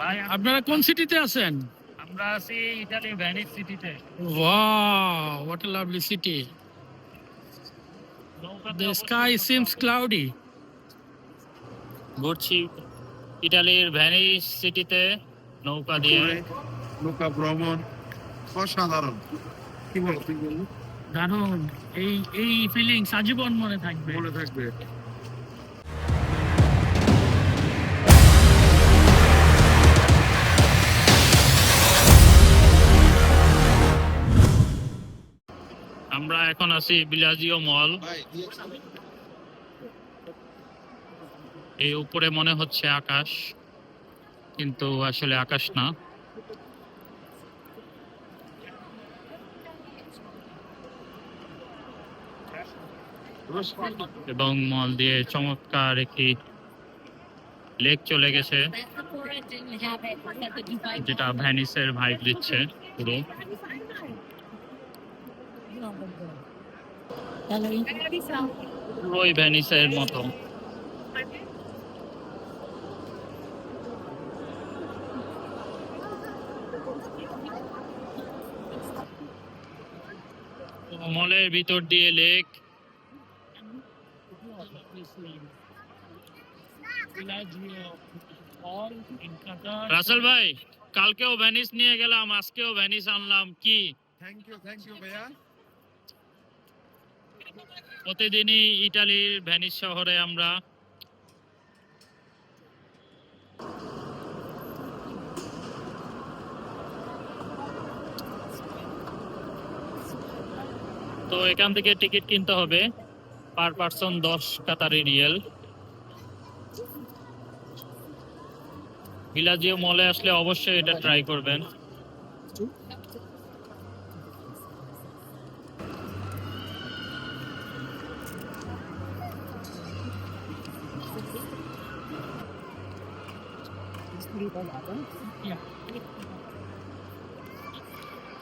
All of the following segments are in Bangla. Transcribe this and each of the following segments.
ভাই আপনারা কোন সিটিতে আছেন? আমরা আছি ইতালি ভ্যানিস সিটিতে Wow, what a lovely city. The sky seems cloudy. ঘুরছি ভ্যানিস সিটিতে নৌকা দিয়ে। নৌকা ভ্রমণ অসাধারণ। কি বলো তুই বললি দারুণ। এই এই ফিলিংস আজীবন মনে থাকবে। মনে থাকবে। এখন আছি বিলাজিও মল। এই উপরে মনে হচ্ছে আকাশ, কিন্তু আসলে আকাশ না। এবং মল দিয়ে চমৎকার একটি লেক চলে গেছে, যেটা ভ্যানিসের ভাইব দিচ্ছে পুরো। পুরোই ভ্যানিসের মতো মলের ভিতর দিয়ে লেক রাসেল ভাই কালকেও ভ্যানিস নিয়ে গেলাম আজকেও ভ্যানিস আনলাম কি থ্যাংক ইউ থ্যাংক ইউ ভাইয়া প্রতিদিনই ইটালির ভ্যানিস শহরে আমরা তো এখান থেকে টিকিট কিনতে হবে পার পার্সন দশ কাতারি রিয়েল। বিলাজিও মলে আসলে অবশ্যই এটা ট্রাই করবেন।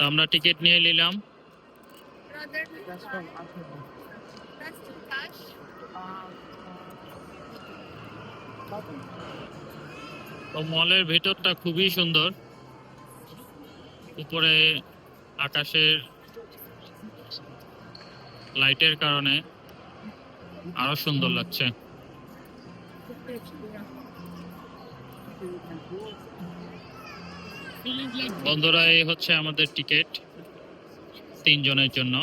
আমরা টিকিট নিয়ে নিলাম। মলের ভেতরটা খুবই সুন্দর। উপরে আকাশের লাইটের কারণে আরও সুন্দর লাগছে। বন্ধুরা এই হচ্ছে আমাদের টিকিট তিনজনের জন্য।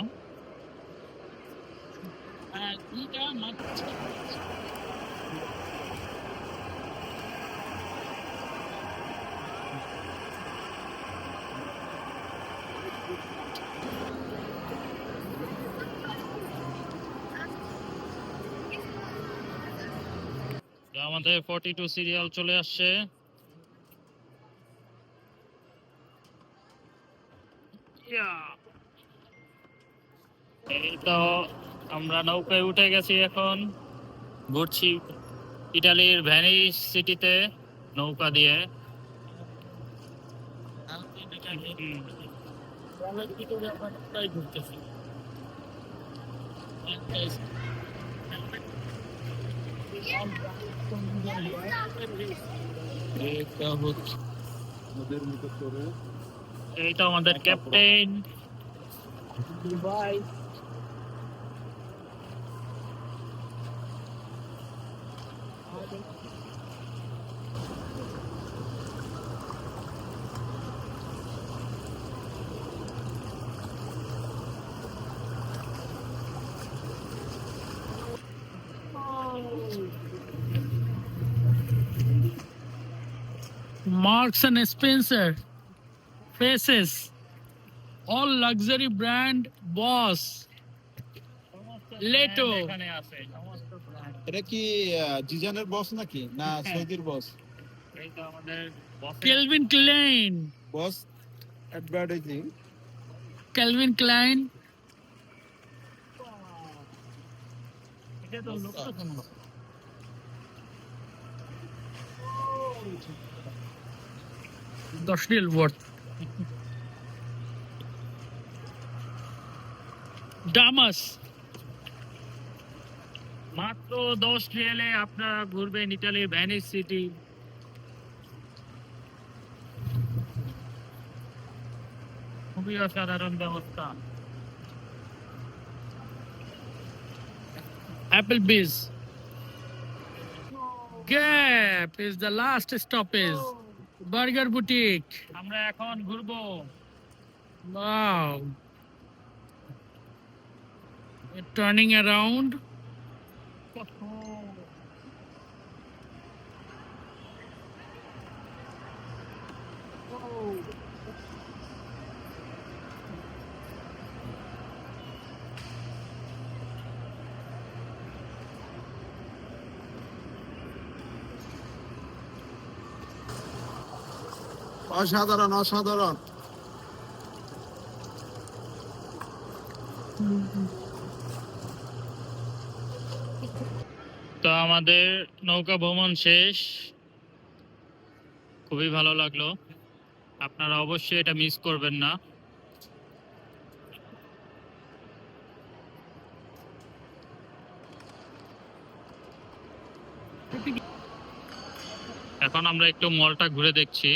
আমাদের ফর্টি টু সিরিয়াল চলে আসছে। এই আমরা নৌকায় উঠে গেছি এখন। ঘুরছি ইটালির ভ্যানিস সিটিতে নৌকা দিয়ে। ঘুরতেছি হচ্ছে। আমাদের করে এই তো আমাদের captain Dubai Marks and Spencer Faces. All luxury brand boss. লেটো। এটা কি জিজানের বস নাকি? না হ্যাঁ। সৌদির বস boss-এর Calvin বস অ্যাডভার্টাইজিং লোকটা কোনো। দশ রিয়েল ওয়ার্থ ডামাস মাত্র দশ রিয়েলে আপনারা ঘুরবেন ইটালির ভ্যানিস সিটি খুবই অসাধারণ ব্যবস্থা Apple bees Gap is the last stoppage burger boutique আমরা এখন ঘুরবো Wow. We're turning around. অসাধারণ অসাধারণ। তো আমাদের নৌকা ভ্রমণ শেষ। খুবই ভালো লাগল। আপনারা অবশ্যই এটা মিস করবেন না। এখন আমরা একটু মলটা ঘুরে দেখছি।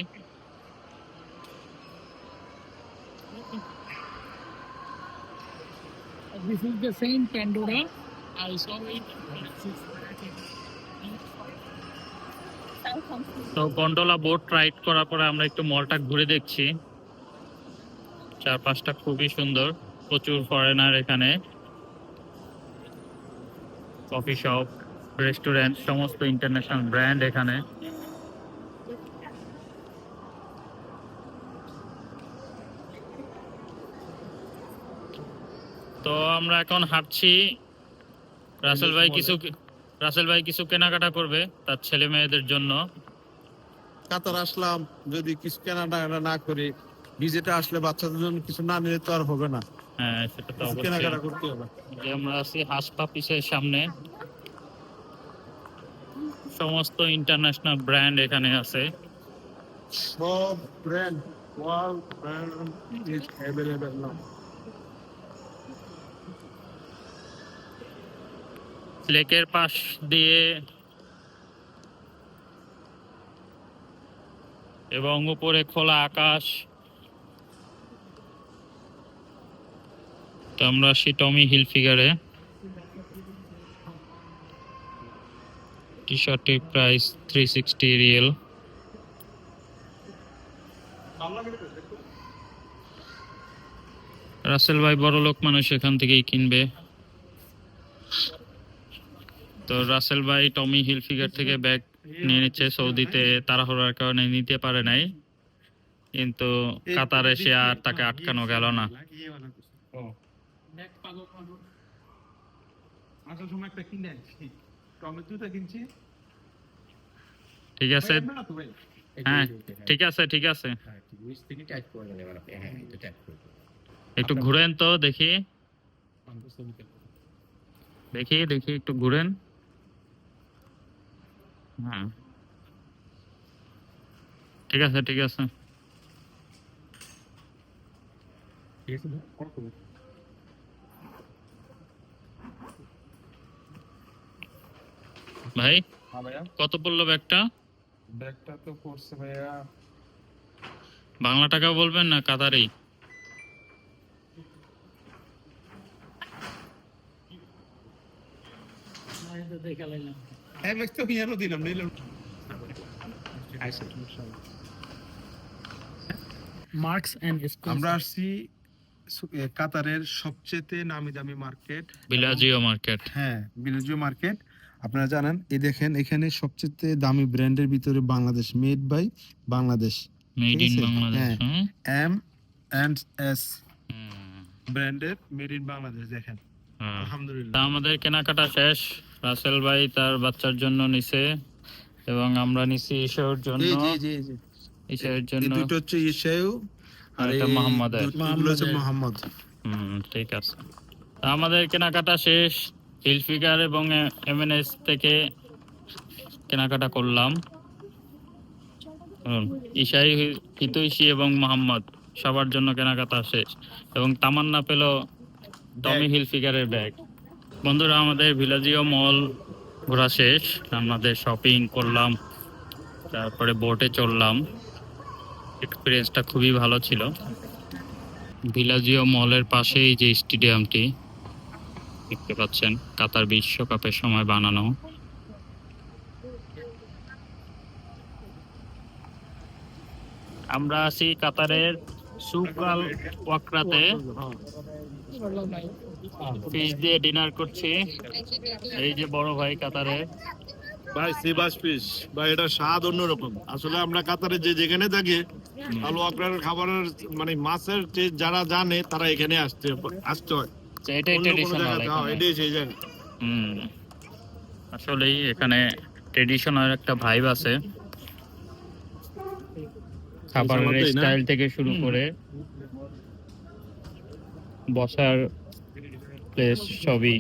Is the same Pandora. I saw it. তো গন্ডোলা বোট রাইড করার পরে আমরা একটু মলটা ঘুরে দেখছি চারপাশটা খুবই সুন্দর প্রচুর ফরেনার এখানে কফি শপ রেস্টুরেন্ট সমস্ত ইন্টারন্যাশনাল ব্র্যান্ড এখানে তো আমরা এখন হাঁটছি। রাসেল ভাই কিছু রাসেল ভাই কিছু কেনাকাটা করবে তার ছেলে মেয়েদের জন্য। কাতার আসলাম যদি কিছু কেনাকাটা না করি ভিজিটে আসলে বাচ্চাদের জন্য কিছু না নিলে তো আর হবে না। হ্যাঁ সেটা তো কেনাকাটা করতে হবে। যে আমরা আছি হাসপা পিসের সামনে। সমস্ত ইন্টারন্যাশনাল ব্র্যান্ড এখানে আছে। সব brand world brand is available now লেকের পাশ দিয়ে এবং উপরে খোলা আকাশ। তো আমরা আসি টমি হিল ফিগারে। টি শার্টের price three sixty riyal. Rasel ভাই বড় লোক মানুষ এখান থেকেই কিনবে। তো রাসেল ভাই টমি হিল ফিগার থেকে ব্যাগ নিয়ে নিচ্ছে সৌদিতে তাড়াহুড়ার কারণে নিতে পারে নাই। কিন্তু কাতারে সে আর তাকে আটকানো গেল না। ঠিক। আছে। হ্যাঁ ঠিক আছে ঠিক আছে। একটু ঘুরেন তো দেখি। দেখি দেখি একটু ঘুরেন। হ্যাঁ ঠিক আছে ঠিক আছে। ভাই হ্যাঁ কত পড়ল ব্যাগটা? ব্যাগটা তো পড়ছে ভাইয়া। বাংলা টাকা বলবেন না কাতারি? দেখা লাইলাম। ব্যাগ তো হিয়ানো দিলাম নিলাম মার্কস এন্ড আমরা আসছি কাতারের সবচেয়ে নামি দামি মার্কেট। বিলাজিও মার্কেট। হ্যাঁ বিলজিও মার্কেট। আপনারা জানেন এই দেখেন এখানে সবচেয়ে দামি ব্র্যান্ডের ভিতরে Bangladesh made by Bangladesh. Made in Bangladesh M and S ব্র্যান্ডের মেড ইন বাংলাদেশ দেখেন। আলহামদুলিল্লাহ। আমাদের কেনাকাটা শেষ। রাসেল ভাই তার বাচ্চার জন্য নিছে এবং আমরা নিছি ঈশোর জন্য। জি জি জি জন্য। দুটো হচ্ছে আর এটা। দুটোগুলো হচ্ছে মোহাম্মদ। হুম ঠিক আছে। তা আমাদের কেনাকাটা শেষ। হিলফিগার এবং এমএনএস থেকে কেনাকাটা করলাম। হুম, ঈশাই হিতুইশি এবং মোহাম্মদ সবার জন্য কেনাকাটা শেষ। এবং তামান্না পেল টমি হিল ফিগারের ব্যাগ বন্ধুরা, আমাদের ভিলাজিও মল ঘোরা শেষ। আমাদের শপিং করলাম, তারপরে বোটে চললাম এক্সপিরিয়েন্সটা খুবই ভালো ছিল। ভিলাজিও মলের পাশেই যে স্টেডিয়ামটি দেখতে পাচ্ছেন কাতার বিশ্বকাপের সময় বানানো। আমরা আছি কাতারের সুকাল ওয়াকরাতে ফিশ দিয়ে ডিনার করছি। এই যে বড় ভাই কাতারে। ভাই সিবাস ফিশ ভাই এটা স্বাদ অন্যরকম। আসলে আমরা কাতারে যে যেখানে থাকি আলু আকরার খাবারের মানে মাছের টেস্ট যারা জানে তারা এখানে আসতে আসতে হয়। এটাই ট্রেডিশনাল এটাই সেই জায়গা। আসলেই এখানে ট্রেডিশনাল একটা ভাইব আছে। খাবারের স্টাইল থেকে শুরু করে বসার প্লেস সবই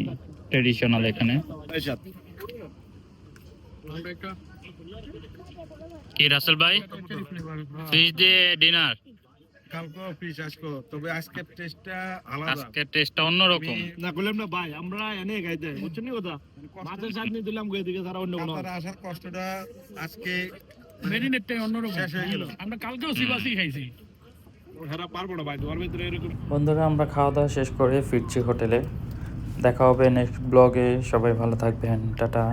ট্রেডিশনাল এখানে। কি রাসেল ভাই? ফিশ দিয়ে ডিনার কালকে ফিশ আজকে। তবে আজকে টেস্টটা আলাদা। আজকে টেস্টটা অন্যরকম না করলাম না ভাই আমরা এনে গাইতে বুঝছেন কথা? মাছের চাটনি দিলাম গিয়ে দিকে তারা অন্য কোনো। আসার কষ্টটা আজকে মেরিনেটটাই অন্যরকম। আমরা কালকেও সিবাসি খাইছি। বন্ধুরা আমরা খাওয়া দাওয়া শেষ করে ফিরছি হোটেলে। দেখা হবে নেক্সট ব্লগে সবাই ভালো থাকবেন। টাটা।